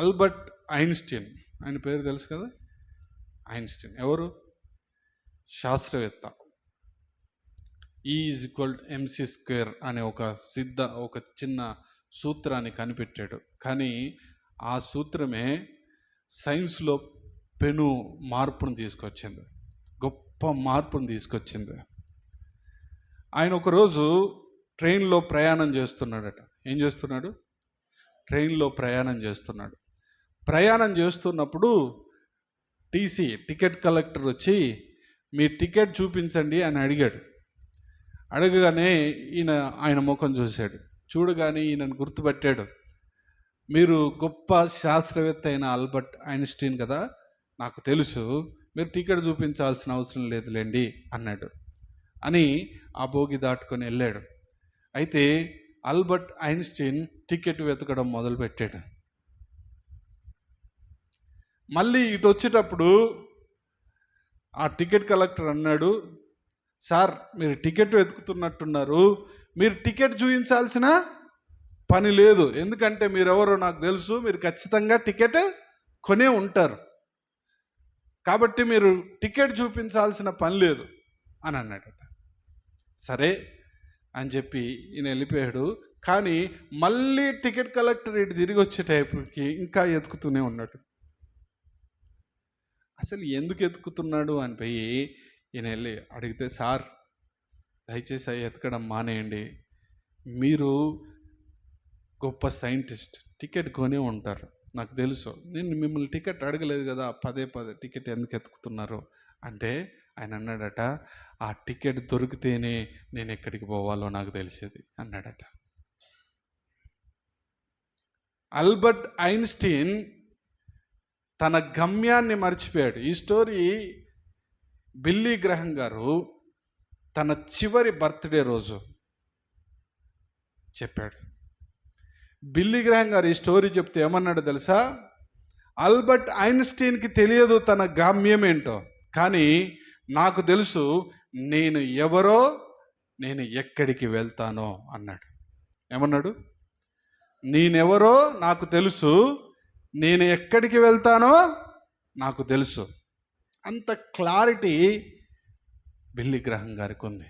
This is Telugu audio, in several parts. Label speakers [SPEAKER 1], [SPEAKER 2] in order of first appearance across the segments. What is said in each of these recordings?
[SPEAKER 1] Albert Einstein. ఆయన పేరు తెలుసు కదా? ఐన్స్టీన్. ఎవరు? శాస్త్రవేత్త. ఈ ఈజ్ ఈక్వల్ ఎంసీ స్క్వేర్ అనే ఒక సిద్ధ ఒక చిన్న సూత్రాన్ని కనిపెట్టాడు. కానీ ఆ సూత్రమే సైన్స్లో పెను మార్పును తీసుకొచ్చింది. గొప్ప మార్పును తీసుకొచ్చింది. ఆయన ఒకరోజు ట్రైన్లో ప్రయాణం చేస్తున్నాడట. ఏం చేస్తున్నాడు? ట్రైన్లో ప్రయాణం చేస్తున్నాడు. ప్రయాణం చేస్తున్నప్పుడు టీసీ టికెట్ కలెక్టర్ వచ్చి మీ టికెట్ చూపించండి అని అడిగాడు. అడగగానే ఈయన ఆయన ముఖం చూశాడు. చూడగానే ఈయనను గుర్తుపెట్టాడు. మీరు గొప్ప శాస్త్రవేత్త అయిన ఆల్బర్ట్ ఐన్స్టీన్ కదా నాకు తెలుసు. మీరు టికెట్ చూపించాల్సిన అవసరం లేదులేండి అన్నాడు. అని ఆ భోగి దాటుకొని వెళ్ళాడు. అయితే ఆల్బర్ట్ ఐన్స్టీన్ టికెట్ వెతకడం మొదలుపెట్టాడు. మళ్ళీ ఇటు వచ్చేటప్పుడు ఆ టికెట్ కలెక్టర్ అన్నాడు సార్ మీరు టికెట్ వెతుకుతున్నట్టున్నారు. మీరు టికెట్ చూపించాల్సిన పని లేదు. ఎందుకంటే మీరు ఎవరో నాకు తెలుసు మీరు ఖచ్చితంగా టికెట్ కొనే ఉంటారు. కాబట్టి మీరు టికెట్ చూపించాల్సిన పని లేదు. అని అన్నాడట. సరే అని చెప్పి ఈయన వెళ్ళిపోయాడు. కానీ మళ్ళీ టికెట్ కలెక్టర్ ఇటు తిరిగి వచ్చే టైపుకి ఇంకా ఎతుకుతూనే ఉన్నాడు. అసలు ఎందుకు ఎతుకుతున్నాడు అని పోయి ఈయన వెళ్ళి అడిగితే సార్ దయచేసి అవి ఎతకడం మానేయండి. మీరు గొప్ప సైంటిస్ట్ టికెట్ కొని ఉంటారు. నాకు తెలుసు. నేను మిమ్మల్ని టికెట్ అడగలేదు కదా పదే పదే టికెట్ ఎందుకు ఎత్తుకుతున్నారు అంటే ఆయన అన్నాడట ఆ టికెట్ దొరికితేనే నేను ఎక్కడికి పోవాలో నాకు తెలిసేది. అన్నాడట. ఆల్బర్ట్ ఐన్స్టీన్ తన గమ్యాన్ని మర్చిపోయాడు. ఈ స్టోరీ బిల్లీ గ్రహం గారు తన చివరి బర్త్డే రోజు చెప్పాడు. బిల్లీ గ్రహం గారు ఈ స్టోరీ చెప్తే ఏమన్నాడు తెలుసా? ఆల్బర్ట్ ఐన్స్టీన్కి తెలియదు తన గమ్యం ఏంటో. కానీ నాకు తెలుసు నేను ఎవరో నేను ఎక్కడికి వెళ్తానో అన్నాడు. ఏమన్నాడు? నేనెవరో నాకు తెలుసు నేను ఎక్కడికి వెళ్తానో నాకు తెలుసు. అంత క్లారిటీ బిల్లి గ్రహం గారికి ఉంది.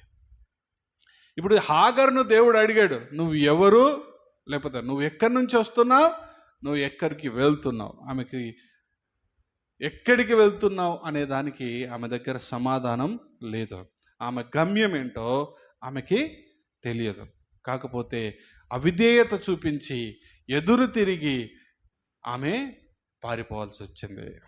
[SPEAKER 1] ఇప్పుడు హాగర్ను దేవుడు అడిగాడు నువ్వు ఎవరు? లేకపోతే నువ్వు ఎక్కడి నుంచి వస్తున్నావు? నువ్వు ఎక్కడికి వెళ్తున్నావు? ఆమెకి ఎక్కడికి వెళ్తున్నావు? అనే దానికి ఆమె దగ్గర సమాధానం లేదు. ఆమె గమ్యం ఏంటో ఆమెకి తెలియదు. కాకపోతే అవిధేయత చూపించి ఎదురు తిరిగి ఆమె పారిపోవాల్సి వచ్చింది